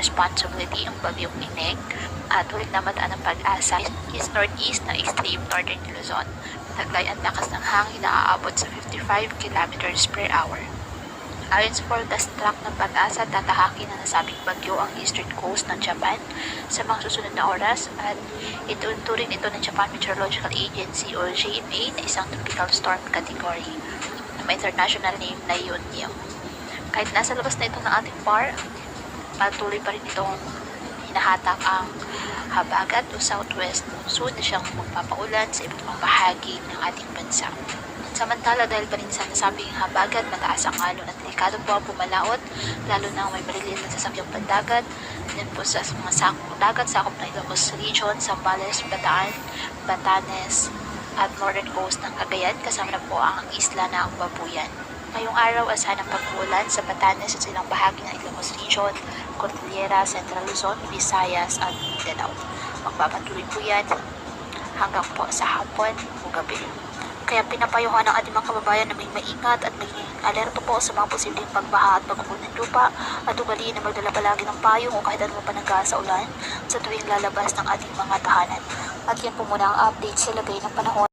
responsibility ang bagyong Inek at huling namataan ng pag-asa is northeast ng extreme northern Luzon. Taglay ang lakas ng hangin na aabot sa 55 kilometers per hour. Ayon sa forecast track ng pag-asa, tatahakin na nasabing bagyo ang eastern coast ng Japan sa mga susunod na oras at ituturing ito ng Japan Meteorological Agency o JMA na isang tropical storm category na may international name na Yunyo. Kahit nasa labas na ito ng ating bar, patuloy pa rin itong hinahatak ang habagat o southwest monsoon na siyang magpapaulan sa iba't ibang bahagi ng ating bansa. Samantala dahil pa rin sa nasabing habagat, mataas ang alon at delikado po ang pumalaot, lalo na may maliliit na sasakyang pandagat, din po sa mga sakong dagat, sakop ng Ilocos Region, Zambales, Bataan, Batanes, at northern coast ng Cagayan, kasama na po ang isla ng Babuyan. Ngayong araw, asahan ang pag-uulan sa Batanes at silang bahagi ng Ilocos Region, Cordillera, Central Luzon, Visayas at Mindanao. Magpapatuloy po yan hanggang po sa hapon o gabi. Kaya pinapayuhan ng ating mga kababayan na may maingat at maging alerto po sa mga posibleng pagbaha at pagkukul ng lupa at ugaliin na magdala palagi ng payong o kahit ano pa nagka sa ulan sa tuwing lalabas ng ating mga tahanan. At yan po muna ang update sa lagay ng panahon